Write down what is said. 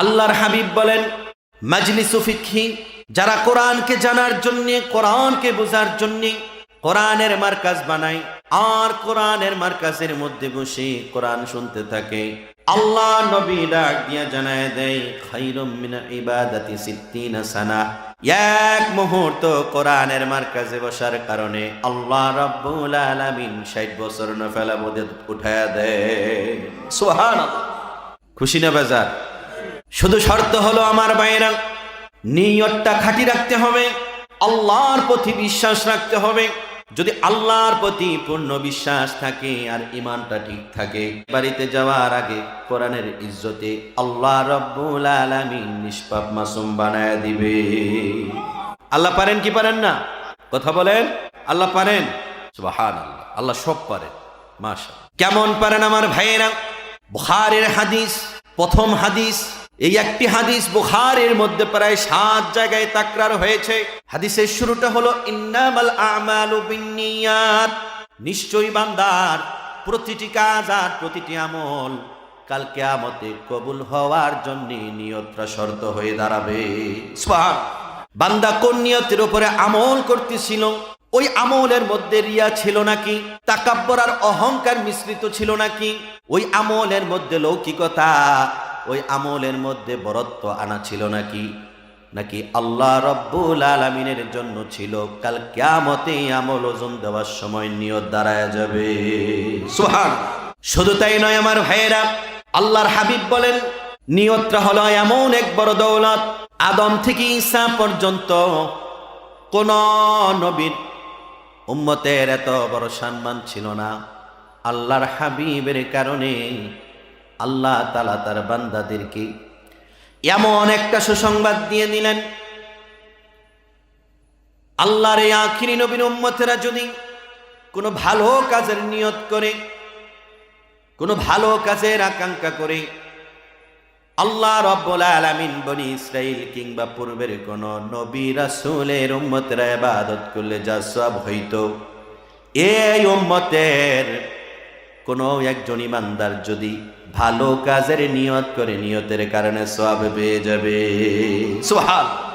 আল্লাহর হাবিব বলেন, মাজলিসু ফিকহি যারা কোরআনকে জানার জন্য, কোরআনকে বোঝার জন্য কোরআনের মার্কাজ বানায়, আর কোরআনের মার্কাজের মধ্যে বসে কোরআন শুনতে থাকে। আল্লাহ নবী ডাক দিয়া জানায় দেয় মিন ইবাদাতি সানা এক মুহূর্ত কোরআনের মার্কাজে বসার কারণে আল্লাহ রাব্বুল আলামিন 60 বছর মধ্যে উঠায়া দেয়। সুবহানাল্লাহ। খুশি না বাজার? শুধু শর্ত হলো আমার বাইরা নিয়তটা খাঁটি রাখতে হবে, আল্লাহর প্রতি বিশ্বাস রাখতে হবে। যদি আল্লাহর প্রতি পূর্ণ বিশ্বাস থাকে আর ইমানটা ঠিক থাকে, বাড়িতে যাওয়ার আগে কোরআনের ইজ্জতে আল্লাহ রব্বুল আলামিন নিষ্পাপ মাসুম বানায় দিবে। আল্লাহ পারেন কি পারেন না? কথা বলেন, আল্লাহ পারেন? সুবহান আল্লাহ আল্লাহ সব পারেন মাশা কেমন পারেন আমার ভাইয়েরা? বুখারের হাদিস, প্রথম হাদিস এই একটি হাদিস বুখারের মধ্যে প্রায় সাত জায়গায় তাকরার হয়েছে। হাদিসের শুরুটা হলো, ইন্নামাল আমালু বিন্নিয়াত। নিশ্চয়ই বান্দার প্রতিটি কাজ আর প্রতিটি আমল কাল কেয়ামতে কবুল হওয়ার জন্য নিয়তটা শর্ত হয়ে দাঁড়াবে। বান্দা কোন নিয়তের উপরে আমল করতেছিল? ওই আমলের মধ্যে রিয়া ছিল নাকি? তাকাব্বর আর অহংকার মিশ্রিত ছিল নাকি? ওই আমলের মধ্যে লৌকিকতা ওই আমলের মধ্যে বরত্ব আনা ছিল নাকি? নাকি আল্লাহ রব্বুল আলমিনের জন্য ছিল? কাল কেয়ামতে আমল ওজন দেওয়ার সময় নিয়ত দাঁড়ায় যাবে। সোহান শুধু তাই নয় আমার ভাইয়েরা, আল্লাহর হাবিব বলেন, নিয়তটা হলো এমন এক বড় দৌলত। আদম থেকে ঈসা পর্যন্ত কোন নবীর উম্মতের এত বড় সম্মান ছিল না। আল্লাহর হাবিবের কারণে আল্লাহ তালা তার বান্দাদেরকে এমন একটা সুসংবাদ দিয়ে দিলেন, আল্লাহর আখিরি নবীর উম্মতেরা যদি কোনো ভালো কাজের নিয়ত করে, কোনো ভালো কাজের আকাঙ্ক্ষা করে, আল্লাহ রব্বুল আলামিন বনি ইসরাইল কিংবা পূর্বের কোন নবী রাসূলের উম্মতেরা ইবাদত করলে যা সব হইতো, এই উম্মতের কোন একজন ইমানদার যদি ভালো কাজের নিয়ত করে নিয়তের কারণে সব পেয়ে যাবে। সুবহান।